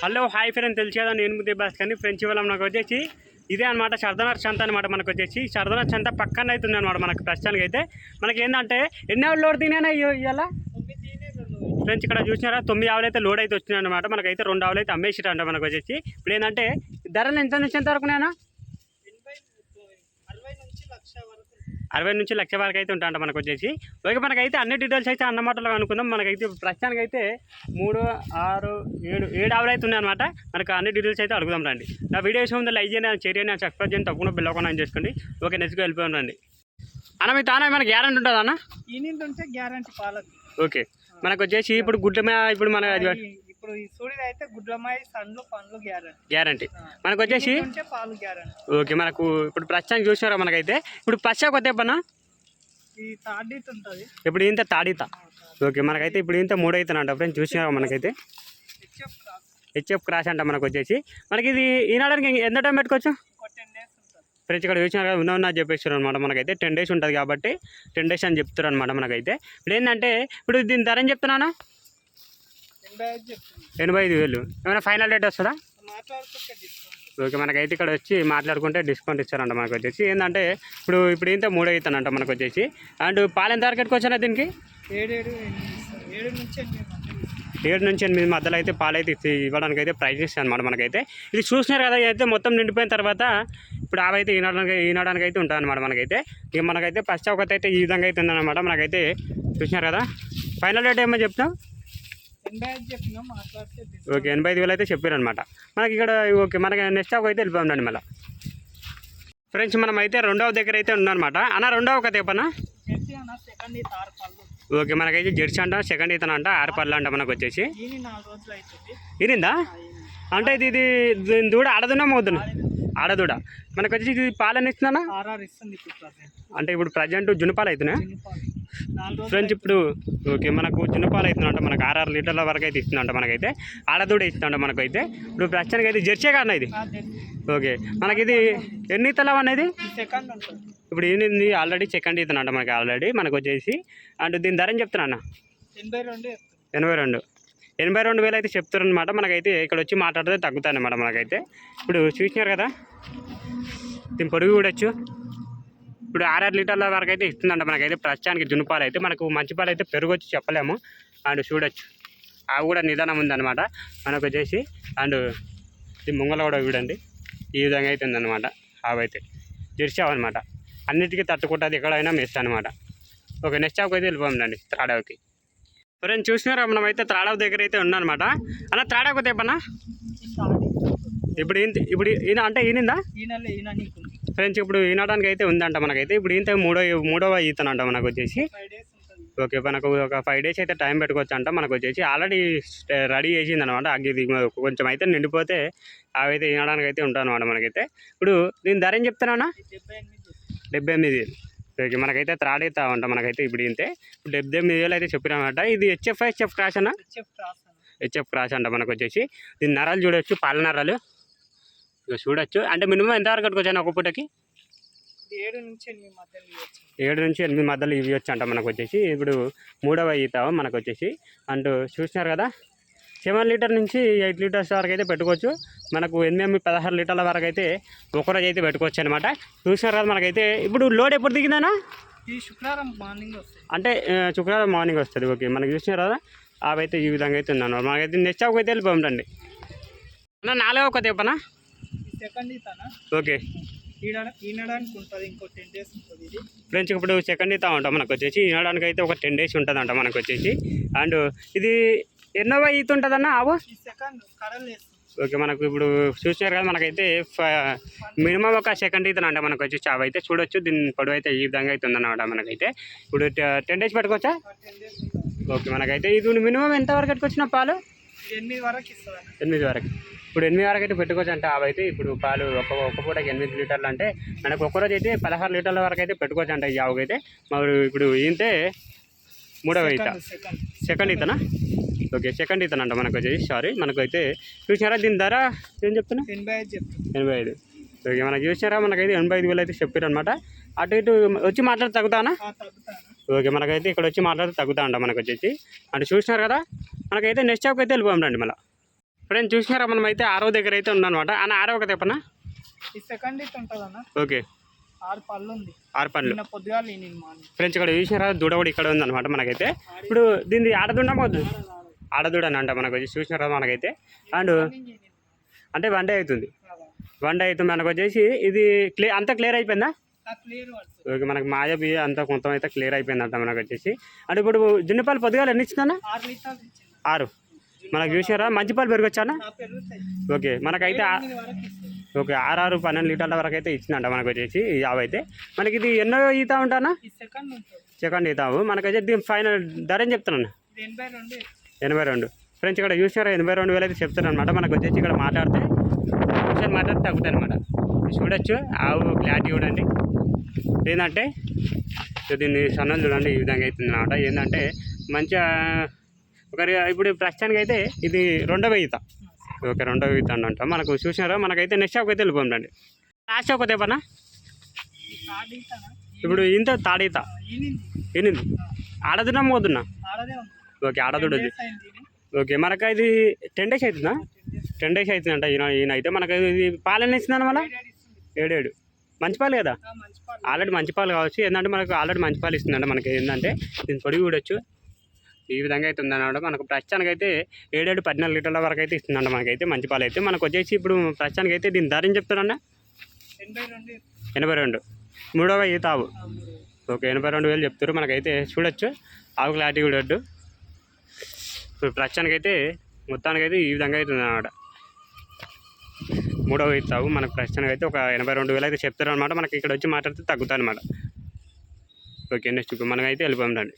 Hello hi friend తెలిసి కదా నేను ముద్దే బాస్ కానీ ఫ్రెండ్స్ ఇవాళ మనకు వచ్చేసి ఇదే అనమాట సర్దనర్ చంత అనమాట మనకు వచ్చేసి. సర్దనర్ చంత పక్కన అవుతుంది అనమాట మనకు ప్రస్తుతానికి అయితే. మనకి ఏంటంటే ఎన్ని ఆవులు లోడ్ తినేనా ఇవాళ ఫ్రెండ్స్ ఇక్కడ చూసినారా? తొమ్మిది ఆవులు అయితే లోడ్ అయితే వచ్చినాయి అనమాట మనకైతే రెండు ఆవులు అయితే అమ్మేసిరు అంట మనకు వచ్చేసి. ఇప్పుడు ఏంటంటే ధరలు ఎంత నుంచి ఎంత వరకు నేనా అరవై నుంచి లక్ష వరకు అయితే ఉంటాయంట మనకు వచ్చేసి. ఓకే మనకైతే అన్ని డీటెయిల్స్ అయితే అన్నమాటలో అనుకుందాం. మనకైతే ప్రస్తుతానికి అయితే మూడు ఆరు ఏడు ఏడు ఆవులు అయితే ఉన్నాయన్నమాట. మనకు అన్ని డీటెయిల్స్ అయితే అడుగుదాం రండి. నా వీడియోస్ ఉంది లైక్ చేయండి షేర్ చేయండి సబ్స్క్రైబ్ చేయండి తప్పకుండా బిల్ చేసుకోండి. ఓకే నెక్స్ట్ వెళ్ళిపోయాం రండి. అన్న మీ తానే మనకి గ్యారంటీ ఉంటుందా అన్న? గ్యారంటీ పాలకి ఓకే. మనకు వచ్చేసి ఇప్పుడు గుడ్ల మీద ఇప్పుడు మన ఇప్పుడు ఈ సూడిది అయితే గుడ్లమాయి సండ్లు పండ్లు గ్యారంటీ. గ్యారంటీ. మనకు వచ్చేసి ఉంటే పాలు గ్యారంటీ. ఓకే మనకు ఇప్పుడు ప్రస్తుతానికి చూసినారా మనకైతే? ఇప్పుడు పచ్చ కొత్త పన్నా ఈ తాడీత్ ఉంటుంది. ఇప్పుడు ఇంత తాడిత. ఓకే మనకైతే ఇప్పుడు ఇంత మూడు అవుతానంట ఫ్రెండ్స్ చూసినారా మనకైతే? హెచ్ఎఫ్ క్రాష్ అంట మనకు వచ్చేసి. మనకి ఇది ఈనాడానికి ఎంత టైం పెట్టుకోవచ్చు? ఫ్రెండ్స్ ఇక్కడ చూసినారు కదా ఉన్న ఉన్న చెప్పేస్తారు అనమాట మనకైతే. టెన్ డేస్ ఉంటుంది కాబట్టి టెన్ డేస్ అని చెప్తారు అనమాట మనకైతే. ఇప్పుడు ఏంటంటే ఇప్పుడు దీని ధర ఏం చెప్తున్నానా? ఎనభై ఐదు వేలు. ఏమైనా ఫైనల్ రేట్ వస్తుందా? ఓకే మనకైతే ఇక్కడ వచ్చి మాట్లాడుకుంటే డిస్కౌంట్ ఇస్తారంట మనకు వచ్చేసి. ఏంటంటే ఇప్పుడు ఇప్పుడు ఇంత మూడు అవుతానంట మనకు వచ్చేసి. అండ్ పాలు ఎంత వరకు ఎట్టుకోవచ్చా దీనికి? ఏడు నుంచి ఎనిమిది మధ్యలో అయితే పాలు అయితే ఇవ్వడానికి అయితే ప్రైజ్ ఇస్తాను అనమాట మనకైతే. ఇది చూసినారు కదా అయితే మొత్తం నిండిపోయిన తర్వాత ఇప్పుడు అవైతే అయితే ఈనడానికి ఈనడానికి అయితే ఉంటుంది అనమాట మనకైతే. ఇక మనకైతే ఫస్ట్ ఒకటి అయితే ఈ విధంగా అయితే ఉందన్నమాట మనకైతే చూసినారు కదా. ఫైనల్ రేట్ ఏమో చెప్తాం ఎనభై ఐదు చెప్పినా మాట్లాడితే డిస్కౌంట్ ఓకే ఎనభై ఐదు వేలు అయితే చెప్పారు అనమాట మనకి ఇక్కడ ఓకే మనకి నెక్స్ట్ ఒక అయితే వెళ్ళిపోయిందండి మళ్ళీ. ఫ్రెండ్స్ మనం అయితే రెండవ దగ్గర అయితే ఉన్నారనమాట అన్న రెండవ ఒక తెప్పనా చెప్పి అన్న సెకండ్ ఈ తారు పళ్ళు ఓకే మనకైతే జెర్సీ అంట సెకండ్ ఇతను అంట ఆరు పళ్ళు అంట మనకు వచ్చేసి. ఇరిందా. అంటే ఇది ఇది దీని దూడ ఆడదున్నా మోదును ఆడదూడ. మనకు వచ్చి ఇది ఇస్తుందన్నా ఇప్పుడు ప్రజెంట్. అంటే ఇప్పుడు ప్రజెంట్ జునుపాలు అవుతున్నాయి ఫ్రెండ్స్ ఇప్పుడు ఓకే మనకు జునుపాలు అవుతుందంట మనకు ఆరు లీటర్ల వరకు అయితే ఇస్తుందంట మనకైతే. ఆడదూడ ఇస్తుందంట మనకైతే. ఇప్పుడు ప్రస్తుతానికి అయితే జెర్సీ కాదు ఇది. ఓకే మనకి ఇది? ఎన్ని తలం అనేది ఇప్పుడు ఏంది ఆల్రెడీ సెకండ్ ఇతనంట మనకి ఆల్రెడీ మనకు వచ్చేసి. అండ్ దీని ధర చెప్తున్నా అన్న? ఎనభై రెండు ఎనభై రెండు. ఎనభై రెండు వేలు అయితే చెప్తారనమాట మనకైతే ఇక్కడ వచ్చి మాట్లాడితే తగ్గుతాయన్నమాట మనకైతే. ఇప్పుడు చూసినారు కదా? దీని పొడుగు చూడొచ్చు ఇప్పుడు ఆరారు లీటర్ల వరకు అయితే ఇస్తుందంట మనకైతే ప్రస్తుతానికి జునుపాలు అయితే. మనకు మంచి పాలు అయితే పెరుగు వచ్చి చెప్పలేము. అండ్ చూడొచ్చు. అవి కూడా నిదానం ఉందన్నమాట. మనకు వచ్చేసి అండ్ ఈ ముంగల కూడా చూడండి. ఈ విధంగా అయితే ఉందన్నమాట. ఆవైతే జెర్సీ అనమాట అన్నిటికీ తట్టుకుంటుంది ఎక్కడైనా మెస్ట్ అనమాట ఓకే నెక్స్ట్ ఆవుకి అయితే వెళ్ళిపోమండి త్రాడావుకి. ఫ్రెండ్స్ చూసినారా? మనం అయితే త్రాడావు దగ్గర అయితే ఉన్నానమాట అన్న త్రాడాకు తెప్పనా ఇప్పుడు ఏంటి ఇప్పుడు ఈయన అంటే ఈనిందా ఫ్రెండ్స్ ఇప్పుడు ఈనడానికి అయితే ఉందంట మనకైతే. ఇప్పుడు ఈత మూడో మూడవ ఈతనంట మనకు వచ్చేసి ఓకే మనకు ఒక ఫైవ్ డేస్ అయితే టైం పెట్టుకోవచ్చు అంట మనకు వచ్చేసి ఆల్రెడీ రెడీ చేసింది అనమాట అగ్గి కొంచెం అయితే నిండిపోతే అవైతే ఈనడానికి అయితే ఉంటాను అనమాట మనకైతే. ఇప్పుడు దీని ధర ఏం చెప్తానా డెబ్బై ఎనిమిది. ఓకే మనకైతే త్రాడైతే అంట మనకైతే ఇప్పుడు ఇంతే. ఇప్పుడు డెబ్బై ఎనిమిది వేలు అయితే చెప్పినామట. ఇది హెచ్ఎఫ్ హెచ్ఎఫ్ క్రాష్ అన్న? హెచ్ఎఫ్ క్రాస్ అన్న. హెచ్ఎఫ్ క్రాష్ అంట మనకు వచ్చేసి దీని నరాలు చూడొచ్చు పాల నరాలు. ఇక చూడొచ్చు. అంటే మినిమం ఎంత వరకు కట్టుకోవచ్చు ఒక పూటకి? ఏడు నుంచి ఎనిమిది మధ్యలో ఇవ్వచ్చు. ఏడు నుంచి ఎనిమిది మధ్యలో ఇవి వచ్చి అంట మనకు వచ్చేసి. ఇప్పుడు మూడవ ఈత మనకు వచ్చేసి. అండ్ చూసినారు కదా? సెవెన్ లీటర్ నుంచి ఎయిట్ లీటర్స్ వరకు అయితే పెట్టుకోవచ్చు. మనకు ఎనిమిది పదహారు లీటర్ల వరకు అయితే ఒకరోజు అయితే పెట్టుకోవచ్చు అనమాట చూసినారు కదా మనకైతే. ఇప్పుడు లోడ్ ఎప్పుడు దిగిందనా ఈ శుక్రవారం మార్నింగ్ వస్తాయి. అంటే శుక్రవారం మార్నింగ్ వస్తుంది. ఓకే మనకి చూసినారు కదా? అవి అయితే ఈ విధంగా అయితే ఉందన్నమాట. మనకైతే నెక్స్ట్ ఒక అయితే వెళ్ళిపోమండి అన్న నాలుగో ఒక తెప్పనా సెకండ్ ఇతన ఓకే. ఈడ ఈనడానికి ఉంటుంది ఇంకో టెన్ డేస్ ఉంటుంది ఇది. ఫ్రెండ్స్ ఇప్పుడు సెకండ్ ఇతా ఉంటాం మనకు వచ్చేసి. వినడానికి అయితే ఒక టెన్ డేస్ ఉంటుందంట మనకు వచ్చేసి. అండ్ ఇది ఎన్నో ఈత ఉంటుందన్న ఆవు? ఈ సెకండ్ ఓకే మనకు ఇప్పుడు చూసినారు కదా మనకైతే మినిమం ఒక సెకండ్ ఈతన అంట మనకు వచ్చి చావు. అయితే చూడొచ్చు దీని పొడవు అయితే ఈ విధంగా అయితే ఉందన్నమాట మనకైతే. ఇప్పుడు టెన్ డేస్ పెట్టుకోవచ్చా? ఉంటుంది. ఓకే మనకైతే ఇది మినిమం ఎంత వరకు పెట్టుకొచ్చిన పాలు? ఎనిమిది వరకు అన్న ఎనిమిది వరకు. ఇప్పుడు ఎనిమిది వరకు అయితే పెట్టుకోవచ్చు అంటే. అవి అయితే ఇప్పుడు పాలు ఒక ఒక పూటకి ఎనిమిది లీటర్లు అంటే మనకు ఒక్కరోజు అయితే పదహారు లీటర్ల వరకు అయితే పెట్టుకోవచ్చు అంట ఈ ఆవుకి అయితే. మరి ఇప్పుడు ఈంతే మూడవ ఈత. సెకండ్ ఈతనా? ఓకే సెకండ్ ఈతన అంట మనకు వచ్చేసి సారీ మనకు అయితే చూసినారా దీని ధర? ఏం చెప్తున్నా? ఎనభై ఐదు ఎనభై ఐదు. ఓకే మనకు చూసినారా? మనకైతే ఎనభై ఐదు వేలు అయితే చెప్పారు అనమాట అటు ఇటు వచ్చి మాట్లాడి తగ్గుతానా? ఓకే మనకైతే ఇక్కడ వచ్చి మాట్లాడితే తగ్గుతా అంట మనకు వచ్చేసి. అంటే చూసినారు కదా? మనకైతే నెక్స్ట్ షాప్కి అయితే వెళ్ళిపోయాం రండి మళ్ళీ. ఫ్రెండ్స్ చూసినారా? మనం అయితే ఆరో దగ్గర అయితే ఉందన్నమాట అన్న ఆరో ఒక తెప్పనా ఈ సెకండ్ ఓకే. ఆరు పళ్ళు ఉంది. ఆరు ఫ్రెండ్స్ ఇక్కడ చూసినారా? దూడ కూడా ఇక్కడ ఉందన్నమాట మనకైతే. ఇప్పుడు దీన్ని ఆడదుండ మొద్దు ఆడదూడ అని అంట మనకు. వచ్చి చూసినారా మనకైతే? అండ్ అంటే వన్ డే అవుతుంది. వన్ డే అవుతుంది మనకు వచ్చేసి ఇది క్లియర్ అంతా క్లియర్ అయిపోయిందా? ఓకే మనకి మాయ బియ్య అంతా కొంత అయితే క్లియర్ అయిపోయిందంట మనకు వచ్చేసి. అంటే ఇప్పుడు జున్నిపాలు పొద్దుగాల ఎన్ని ఇచ్చిందన్న? ఆరు. మనకు చూసారా? మంచి పాలు పెరగొచ్చానా? ఓకే మనకైతే ఓకే ఆరు పన్నెండు లీటర్ల వరకు అయితే ఇచ్చిందంట మనకు వచ్చేసి అయితే. మనకి ఇది ఎన్నో ఈత ఉంటానా? సెకండ్ ఈతావు మనకైతే దీని ఫైనల్ ధర ఏం చెప్తున్నాను? ఎనభై రెండు. ఫ్రెండ్స్ ఇక్కడ చూసారా? ఎనభై రెండు వేలు అయితే చెప్తారు అనమాట మనకు వచ్చేసి ఇక్కడ మాట్లాడితే ఒకసారి మాట్లాడితే తగ్గుతాయి అనమాట చూడొచ్చు. ఆవు క్లారిటీ చూడండి. ఏంటంటే దీన్ని సన్నలు చూడండి ఈ విధంగా అవుతుంది అనమాట ఏంటంటే మంచిగా ఒకరి ఇప్పుడు ప్రస్తుతానికి అయితే ఇది రెండవ ఈత ఓకే రెండవ ఈత అంట. మనకు చూసినారా? మనకైతే నెక్స్ట్ షాప్కి అయితే వెళ్ళిపోండి లాస్ట్ షాప్ అయితే పనా ఇప్పుడు ఇంత తాడీత. ఎనిమిది. ఆడదున్నా మోదున్నా? ఓకే ఆడదుడు Ten days అయింది ఇది. ఓకే మనకు ఇది టెన్ డేస్ అవుతుందా. టెన్ డేస్ అవుతుందంట. ఈయన ఈయన అయితే మనకు ఇది పాలు ఎన్ని ఇస్తుందన్న మళ్ళీ? Eight days ఇస్తుంది. ఏడేడు మంచి పాలు. కదా ఆల్రెడీ మంచి పాలు కావచ్చు. ఏంటంటే మనకు ఆల్రెడీ మంచి పాలు ఇస్తుందంట మనకి. ఏంటంటే దీని పొడి చూడొచ్చు ఈ విధంగా అయితే ఉందన్నమాట. మనకు ప్రస్తుతానికి అయితే ఏడేడు పద్నాలుగు లీటర్ల వరకు అయితే ఇస్తుందంట మనకైతే మంచి పాలు అయితే. మనకు వచ్చేసి ఇప్పుడు ప్రస్తుతానికి అయితే దీని ధర ఏం చెప్తారన్న ఎనభై రెండు. మూడవ ఆ, మూడు. ఓకే ఎనభై రెండు వేలు చెప్తారు. మనకైతే చూడొచ్చు. ఆవు క్లారిటీ చూడొద్దు. ఇప్పుడు ప్రస్తుతానికైతే మొత్తానికైతే ఈ విధంగా అవుతుంది అన్నమాట మూడవ ఇస్తావు మనకు ప్రస్తుతానికి అయితే ఒక ఎనభై రెండు వేలు అయితే చెప్తారు అనమాట మనకి ఇక్కడ వచ్చి మాట్లాడితే తగ్గుతాయి అనమాట ఓకే నెక్స్ట్ ఇప్పుడు మనకైతే వెళ్ళిపోయాం రండి.